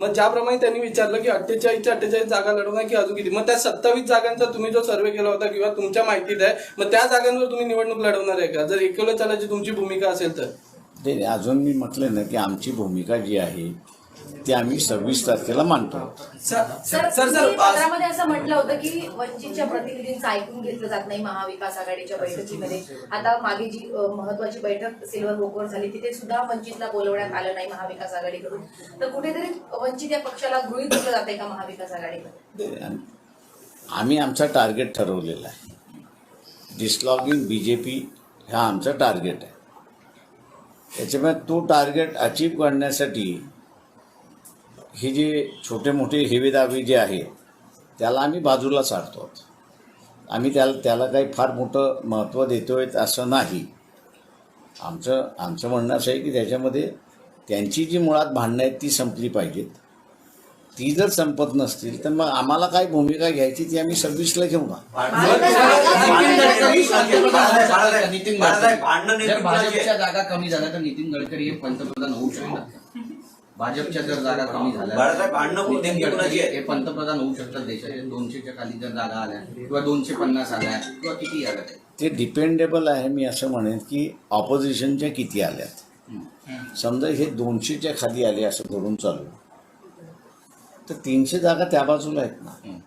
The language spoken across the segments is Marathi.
मग ज्याप्रमाणे त्यांनी विचारलं की अठ्ठेचाळीसच्या अठ्ठेचाळीस जागा लढवणार की अजून किती? मग त्या सत्तावीस जागांचा तुम्ही जो सर्वे केला होता किंवा तुमच्या माहितीत आहे मग त्या जागांवर तुम्ही निवडणूक लढवणार आहे का? जर एकवलं चालायची तुमची भूमिका असेल तर. ते अजून मी म्हटलं ना की आमची भूमिका जी आहे ती आम्ही सव्वीस तारखेला मांडतो सर सर पत्रामध्ये असं म्हटलं होतं की वंचितच्या प्रतिनिधींचं ऐकून घेतलं जात नाही महाविकास आघाडीच्या बैठकीमध्ये. आता मागे जी महत्वाची बैठक सिल्वर वोकवर झाली तिथे सुद्धा वंचितला बोलवण्यात आलं नाही महाविकास आघाडीकडून. तर कुठेतरी वंचित या पक्षाला गृहीत धरलं जाते का महाविकास आघाडीकडे? आम्ही आमचा टार्गेट ठरवलेला आहे. डिस्लॉगिंग बी जे पी हा आमचा टार्गेट आहे. त्याच्यामुळे तो टार्गेट अचीव करण्यासाठी हे जे छोटे मोठे हेवेदावे जे आहे त्याला आम्ही बाजूला सारतो. आम्ही त्याला त्याला काही फार मोठं महत्त्व देतोय असं नाही. आमचं आमचं म्हणणं असं आहे की त्याच्यामध्ये त्यांची जी मुळात भांडणं आहेत ती संपली पाहिजेत. ती जर संपत नसतील तर मग आम्हाला काय भूमिका घ्यायची ती आम्ही सव्वीसला घेऊ ना? भाजपच्या जागा कमी झाल्या तर नितीन गडकरी हे पंतप्रधान होऊ शकतात. भाजपच्या जर जागा कमी झाल्या बाळासाहेब, भांडणं नितीन कोणती गडकरी कोणाची आहे? हे पंतप्रधान होऊ शकतात देशाच्या दोनशेच्या खाली जर जागा आल्या किंवा दोनशे पन्नास आल्या किंवा किती आल्या? ते डिपेंडेबल आहे मी असं म्हणेन की ऑपोजिशनच्या किती आल्यात? समजा हे दोनशेच्या खाली आले असं धरून चालू. तर तीनशे जागा त्या बाजूला आहेत ना.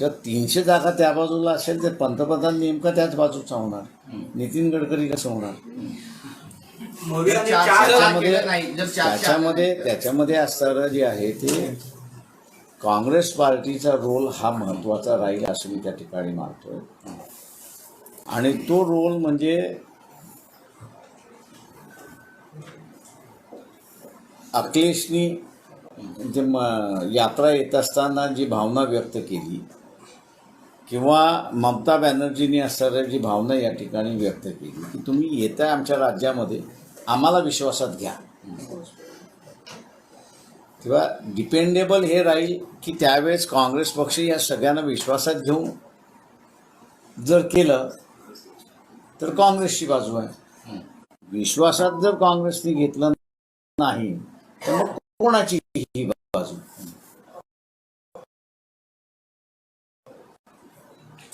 जर तीनशे जागा त्या बाजूला असेल तर पंतप्रधान नेमका त्याच बाजूचा होणार. नितीन गडकरी कसं होणार? त्याच्यामध्ये त्याच्यामध्ये त्याच्यामध्ये असणारं जे आहे ते काँग्रेस पार्टीचा रोल हा महत्त्वाचा राहील असं मी त्या ठिकाणी मानतोय. आणि तो रोल म्हणजे अखिलेशनी जे म यात्रा येत असताना जी भावना व्यक्त केली किंवा ममता बॅनर्जींनी असणाऱ्या जी भावना या ठिकाणी व्यक्त केली की तुम्ही येत्या आमच्या राज्यामध्ये. आम्हाला विश्वासात घ्या. किंवा डिपेंडेबल हे राहील की त्यावेळेस काँग्रेस पक्ष या सगळ्यांना विश्वासात घेऊन जर केलं तर काँग्रेसची बाजू आहे. विश्वासात जर काँग्रेसने घेतलं नाही तर मग कोणाची ही बाजू?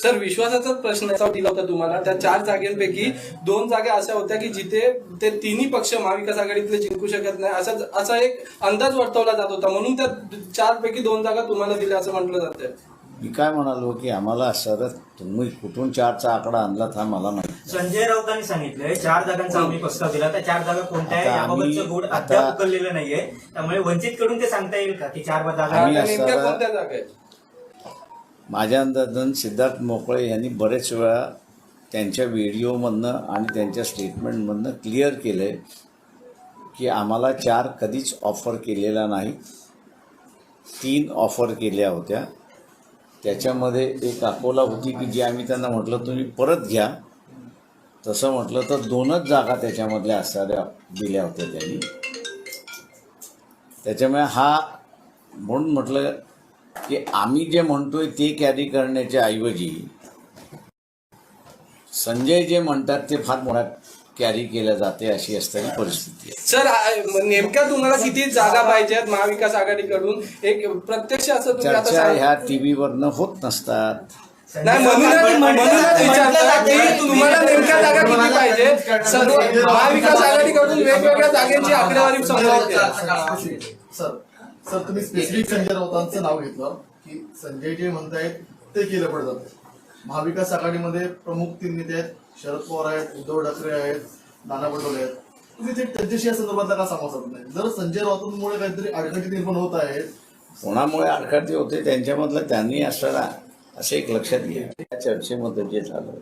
सर विश्वासाचाच प्रश्न असा दिला होता तुम्हाला त्या चार जागांपैकी दोन जागा अशा होत्या की जिथे ते तिन्ही पक्ष महाविकास आघाडीतले जिंकू शकत नाही असा असा एक अंदाज वर्तवला जात होता. म्हणून त्या चार पैकी दोन जागा तुम्हाला दिल्या असं म्हटलं जातंय मी काय म्हणालो की आम्हाला सर तुम्ही कुठून चारचा आकडा आणला हा मला माहिती संजय राऊतांनी सांगितलंय चार जागांचा आम्ही प्रस्ताव दिला त्या चार जागा कोणत्या आहे याबाबतचं गुड आता- अद्याप उकललेलं नाहीये. त्यामुळे वंचित कडून ते सांगता येईल का की चार जागा कोणत्या जागा आहेत? माझ्या अंदाजन सिद्धार्थ मोकळे यांनी बरेच वेळा त्यांच्या व्हिडिओमधनं आणि त्यांच्या स्टेटमेंटमधनं क्लिअर केलं आहे की आम्हाला चार कधीच ऑफर केलेला नाही. तीन ऑफर केल्या होत्या. त्याच्यामध्ये एक अकोला होती की जी आम्ही त्यांना म्हटलं तुम्ही परत घ्या. तसं म्हटलं तर दोनच जागा त्याच्यामधल्या असणाऱ्या दिल्या होत्या त्यांनी. त्याच्यामुळे हा म्हणून म्हटलं की आम्ही जे म्हणतोय ते कॅरी करण्याच्या ऐवजी संजय जे म्हणतात ते फार मोठा कॅरी केल्या जाते अशी असणारी परिस्थिती आहे सर नेमक्या तुम्हाला किती जागा पाहिजेत महाविकास आघाडीकडून एक प्रत्यक्ष असं तुम्ही आता चर्चा सांग- ह्या टीव्हीवरनं होत नसतात नाही म्हणूनच म्हणूनच विचारलं की तुम्हाला नेमक्या जागा किती पाहिजे सर्व महाविकास आघाडीकडून वेगवेगळ्या जागेची आकडेवारी समोर येते सर सर तुम्ही स्पेसिफिक संजय राऊतांचं नाव घेतलं की संजय जे म्हणतायत ते केलं पडतं महाविकास आघाडीमध्ये प्रमुख तीन नेते आहेत शरद पवार आहेत उद्धव ठाकरे आहेत नाना पटोले आहेत. तुम्ही ते त्यांच्याशी या संदर्भातला का संवाद साधत नाही? जर संजय राऊतांमुळे काहीतरी अडचणी निर्माण होत आहेत कोणामुळे आडकाठी होते त्यांच्यामधलं त्यांनी असणारा असं एक लक्षात घ्या. त्या चर्चेमध्ये जे झालं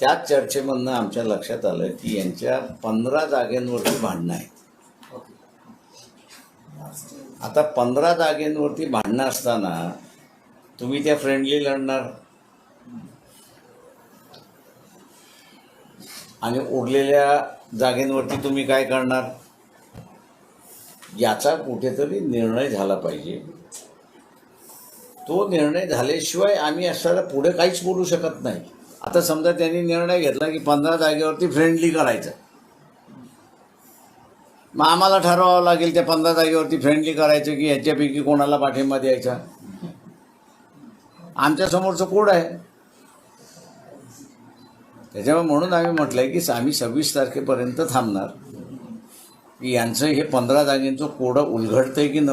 त्याच चर्चेमधनं आमच्या लक्षात आलं की यांच्या पंधरा जागेंवरती भांडणं आहेत. आता पंधरा जागेंवरती भांडणं असताना तुम्ही त्या फ्रेंडली लढणार. आणि उरलेल्या जागेंवरती तुम्ही काय करणार? याचा कुठेतरी निर्णय झाला पाहिजे. तो निर्णय झाल्याशिवाय आम्ही असं पुढे काहीच बोलू शकत नाही. आता समजा त्यांनी निर्णय घेतला की पंधरा जागेवरती फ्रेंडली करायचं. मग आम्हाला ठरवावं लागेल त्या पंधरा जागेवरती फ्रेंडली करायचं की ह्याच्यापैकी कोणाला पाठिंबा द्यायचा. आमच्या समोरचं कोड आहे? त्याच्यामुळे म्हणून आम्ही म्हटलंय की आम्ही सव्वीस तारखेपर्यंत थांबणार. की यांचं हे पंधरा जागेंचं कोडं उलगडतंय की न